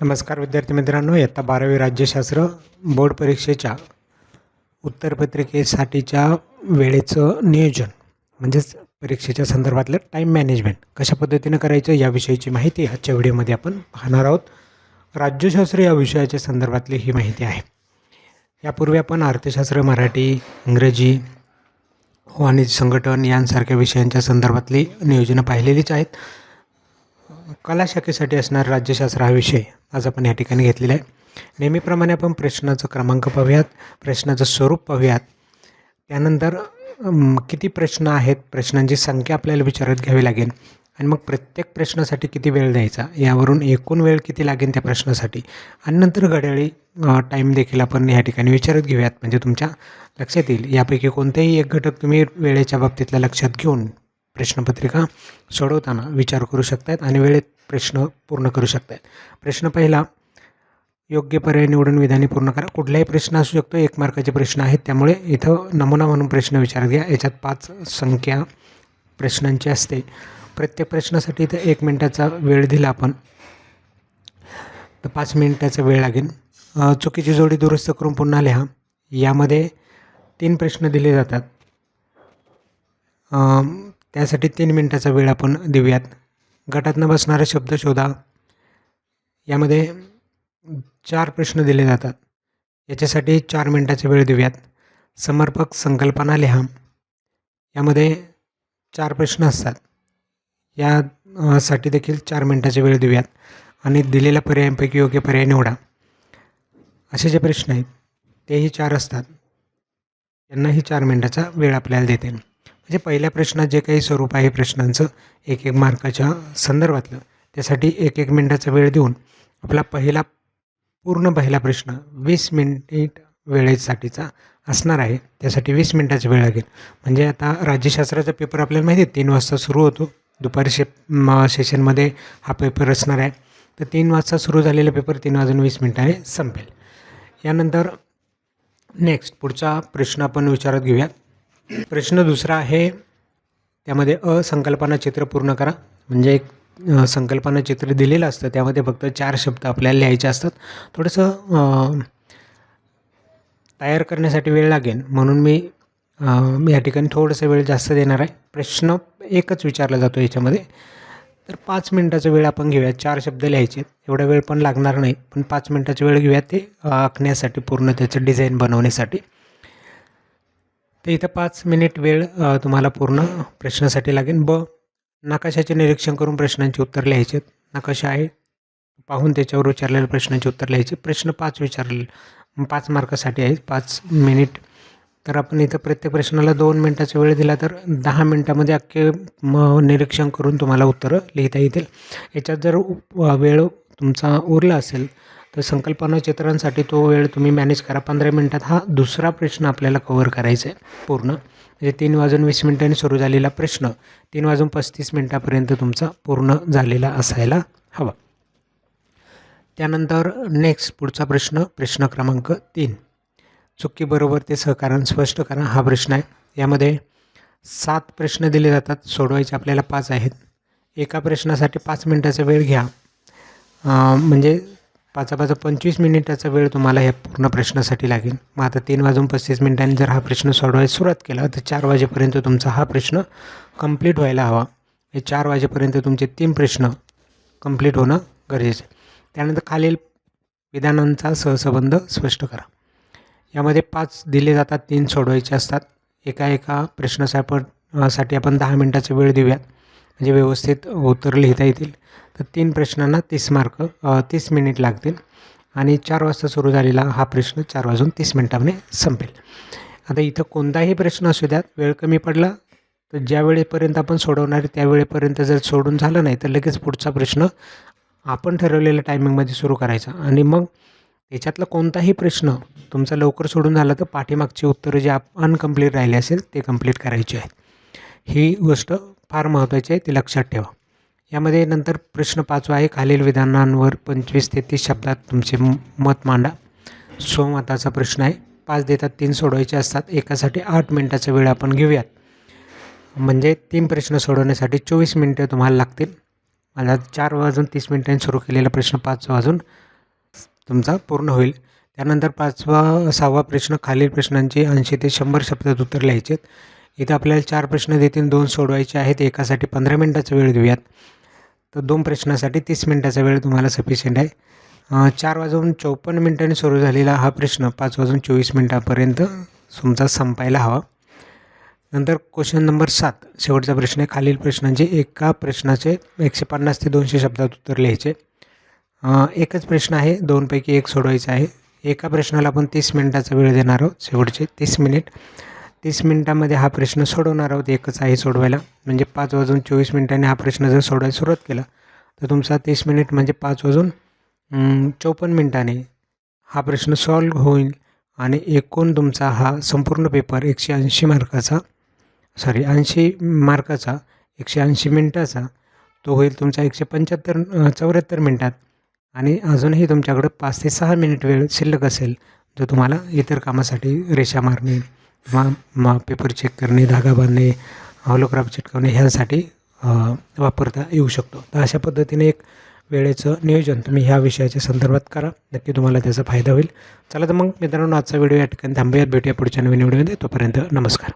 नमस्कार विद्यार्थी मित्रांनो. इयत्ता बारावी राज्यशास्त्र बोर्ड परीक्षेच्या उत्तरपत्रिकेसाठीच्या वेळेचं नियोजन म्हणजेच परीक्षेच्या संदर्भातलं टाईम मॅनेजमेंट कशा पद्धतीनं करायचं याविषयीची माहिती आजच्या व्हिडिओमध्ये आपण पाहणार आहोत. राज्यशास्त्र या विषयाच्या संदर्भातली ही माहिती आहे. यापूर्वी आपण अर्थशास्त्र मराठी इंग्रजी वाणिज्य संघटन यांसारख्या विषयांच्या संदर्भातली नियोजनं पाहिलेलीच आहेत. कला शाखेसाठी असणार राज्यशास्त्र हा विषय आज आपण या ठिकाणी घेतलेला आहे. नेहमीप्रमाणे आपण प्रश्नाचं क्रमांक पाहूयात प्रश्नाचं स्वरूप पाहूयात. त्यानंतर किती प्रश्न आहेत प्रश्नांची संख्या आपल्याला विचारत घ्यावी लागेल. आणि मग प्रत्येक प्रश्नासाठी किती वेळ द्यायचा यावरून एकूण वेळ किती लागेल त्या प्रश्नासाठी. आणि नंतर घड्याळी टाईम देखील आपण या ठिकाणी विचारत घेऊयात. म्हणजे तुमच्या लक्षात येईल. यापैकी कोणतेही एक घटक तुम्ही वेळेच्या बाबतीतला लक्षात घेऊन प्रश्नपत्रिका सोडवताना विचार करू शकतात आणि वेळेत प्रश्न पूर्ण करू शकतात प्रश्न पहिला योग्य पर्याय निवडून विधाने पूर्ण करा. कुठलाही प्रश्न असू शकतो एक मार्काचे प्रश्न आहेत. त्यामुळे इथं नमुना म्हणून प्रश्न विचारत घ्या. याच्यात पाच संख्या प्रश्नांची असते. प्रत्येक प्रश्नासाठी इथं एक मिनटाचा वेळ दिला आपण. तर पाच मिनिटाचा वेळ लागेल. चुकीची जोडी दुरुस्त करून पुन्हा लिहा. यामध्ये तीन प्रश्न दिले जातात. त्यासाठी तीन मिनटाचा वेळ आपण देऊयात. गटातनं बसणारा शब्द शोधा. यामध्ये चार प्रश्न दिले जातात. याच्यासाठी चार मिनटाचा वेळ देऊयात. समर्पक संकल्पना लिहा. यामध्ये चार प्रश्न असतात. या साठी देखील चार मिनटाचा वेळ देऊयात. आणि दिलेल्या पर्यायांपैकी योग्य पर्याय निवडा. असे जे प्रश्न आहेत तेही चार असतात. यांनाही चार मिनटाचा वेळ आपल्याला देते. म्हणजे पहिल्या प्रश्नात जे काही स्वरूप आहे प्रश्नांचं एक एक मार्काच्या संदर्भातलं त्यासाठी एक एक मिनटाचा वेळ देऊन आपला पहिला पूर्ण पहिला प्रश्न वीस मिनिट वेळेसाठीचा असणार आहे. त्यासाठी वीस मिनिटाचा वेळ लागेल. म्हणजे आता राज्यशास्त्राचा पेपर आपल्याला माहिती आहे तीन वाजता सुरू होतो. दुपारी शे सेशनमध्ये हा पेपर असणार आहे. तर तीन वाजता सुरू झालेला पेपर तीन वाजून वीस मिनिटाने संपेल. यानंतर नेक्स्ट पुढचा प्रश्न आपण विचारात घेऊयात. प्रश्न दुसरा आहे त्यामध्ये असंकल्पना चित्र पूर्ण करा. म्हणजे एक संकल्पना चित्र दिलेलं असतं त्यामध्ये फक्त चार शब्द आपल्याला लिहायचे असतात. थोडंसं तयार करण्यासाठी वेळ लागेल. म्हणून मी या ठिकाणी थोडंसं वेळ जास्त देणार आहे. प्रश्न एकच विचारला जातो याच्यामध्ये. तर पाच मिनटाचा वेळ आपण घेऊया. चार शब्द लिहायचे. आहेत. एवढा वेळ पण लागणार नाही. पण पाच मिनटाचा वेळ घेऊया ते आखण्यासाठी पूर्ण त्याचं डिझाईन बनवण्यासाठी. तर इथं पाच मिनिट वेळ तुम्हाला पूर्ण प्रश्नासाठी लागेल. ब नकाशाचे निरीक्षण करून प्रश्नांची उत्तर लिहायचे. नकाशा आहे. पाहून त्याच्यावर विचारलेल्या प्रश्नांची उत्तर लिहायचे. प्रश्न पाच विचारले पाच मार्कासाठी आहे पाच मिनिट. तर आपण इथं प्रत्येक प्रश्नाला दोन मिनटाचा वेळ दिला तर दहा मिनटामध्ये अख्खे म निरीक्षण करून तुम्हाला उत्तरं लिहिता येतील. याच्यात जर वेळ तुमचा उरला असेल तर संकल्पना चित्रांसाठी तो वेळ तुम्ही मॅनेज करा. पंधरा मिनटात हा दुसरा प्रश्न आपल्याला कव्हर करायचा आहे. पूर्ण. म्हणजे तीन वाजून वीस मिनिटांनी सुरू झालेला प्रश्न. तीन वाजून पस्तीस मिनटापर्यंत तुमचा पूर्ण झालेला असायला हवा. त्यानंतर नेक्स्ट पुढचा प्रश्न प्रश्न क्रमांक तीन. चुकीबरोबर ते सहकारण स्पष्ट करा. हा प्रश्न आहे. यामध्ये सात प्रश्न दिले जातात. सोडवायचे आपल्याला पाच आहेत. एका प्रश्नासाठी पाच मिनटाचा वेळ घ्या. म्हणजे पाचा पाचा पंचवीस मिनिटाचा वेळ तुम्हाला ह्या पूर्ण प्रश्नासाठी लागेल. मग आता तीन वाजून पस्तीस मिनिटांनी जर हा प्रश्न सोडवायला सुरुवात केला तर चार वाजेपर्यंत तुमचा हा प्रश्न कंप्लीट व्हायला हवा. हे चार वाजेपर्यंत तुमचे तीन प्रश्न कंप्लीट होणं गरजेचं आहे. त्यानंतर खालील विधानांचा सहसंबंध स्पष्ट करा. यामध्ये पाच दिले जातात तीन सोडवायचे असतात. एका एका प्रश्नासाठी आपण साठी आपण दहा मिनटाचा वेळ देऊयात. म्हणजे व्यवस्थित उत्तर लिहिता येतील. तर तीन प्रश्नांना तीस मार्क तीस मिनिट लागतील. आणि चार वाजता सुरू झालेला हा प्रश्न चार वाजून तीस मिनिटामध्ये संपेल. आता इथं कोणताही प्रश्न असू द्यात वेळ कमी पडला तर ज्या वेळेपर्यंत आपण सोडवणार आहे जर सोडून झालं नाही तर लगेच पुढचा प्रश्न आपण ठरवलेल्या टायमिंगमध्ये सुरू करायचा. आणि मग त्याच्यातला कोणताही प्रश्न तुमचा लवकर सोडून झाला तर पाठीमागची उत्तरं जे आप अनकम्प्लीट राहिले असेल ते कंप्लीट करायची आहेत ही गोष्ट फार महत्त्वाचे आहे ते लक्षात ठेवा. यामध्ये नंतर प्रश्न पाचवा आहे खालील विधानांवर पंचवीस ते तीस शब्दात तुमचे मत मांडा. स्वमताचा प्रश्न आहे पाच देतात तीन सोडवायचे असतात एकासाठी आठ मिनटाचा वेळ आपण घेऊयात. म्हणजे तीन प्रश्न सोडवण्यासाठी चोवीस मिनटं तुम्हाला लागतील. मला चार वाजून तीस मिनटांनी सुरू केलेला प्रश्न पाच वाजून तुमचा पूर्ण होईल. त्यानंतर पाचवा सहावा प्रश्न खालील प्रश्नांची ऐंशी ते शंभर शब्दात उत्तर लिहायचे आहेत. इथं आपल्याला चार प्रश्न देतील दोन सोडवायचे आहेत. एकासाठी पंधरा मिनटाचा वेळ देऊयात. तर दोन प्रश्नासाठी तीस मिनटाचा वेळ तुम्हाला सफिशियंट आहे. चार वाजून चौपन्न मिनटांनी सुरू झालेला हा प्रश्न पाच वाजून चोवीस मिनटापर्यंत तुमचा संपायला हवा. नंतर क्वेश्चन नंबर सात. शेवटचा प्रश्न आहे. खालील प्रश्नांचे एका प्रश्नाचे एकशे पन्नास ते दोनशे शब्दात उत्तर लिहायचे. एकच प्रश्न आहे. दोनपैकी एक सोडवायचा आहे. एका प्रश्नाला आपण तीस मिनिटाचा वेळ देणार आहोत. शेवटचे तीस मिनिट. तीस मिनिटामध्ये हा प्रश्न सोडवणार आहोत एकच आहे सोडवायला. म्हणजे पाच वाजून चोवीस मिनिटांनी हा प्रश्न जर सोडवायला सुरुवात केला तर तुमचा तीस मिनिट म्हणजे पाच वाजून चौपन्न मिनिटाने हा प्रश्न सॉल्व होईल आणि एकूण तुमचा हा संपूर्ण पेपर एकशे ऐंशी मार्काचा सॉरी ऐंशी मार्काचा एकशे ऐंशी मिनटाचा तो होईल तुमचा एकशे पंच्याहत्तर चौऱ्याहत्तर मिनटात. आणि अजूनही तुमच्याकडं पाच ते सहा मिनिट वेळ शिल्लक असेल जो तुम्हाला इतर कामासाठी रेषा मारणे. मा मा पेपर चेक करणे धागा बांधणे हॉलोग्राफ चिटकवणे ह्यासाठी वापरता येऊ शकतो. तर अशा पद्धतीने एक वेळेचं नियोजन तुम्ही ह्या विषयाच्या संदर्भात करा. नक्की तुम्हाला त्याचा फायदा होईल. चला तर मग मित्रांनो आजचा व्हिडिओ या ठिकाणी थांबूयात. भेटूया पुढच्या नवीन व्हिडिओमध्ये. तोपर्यंत नमस्कार.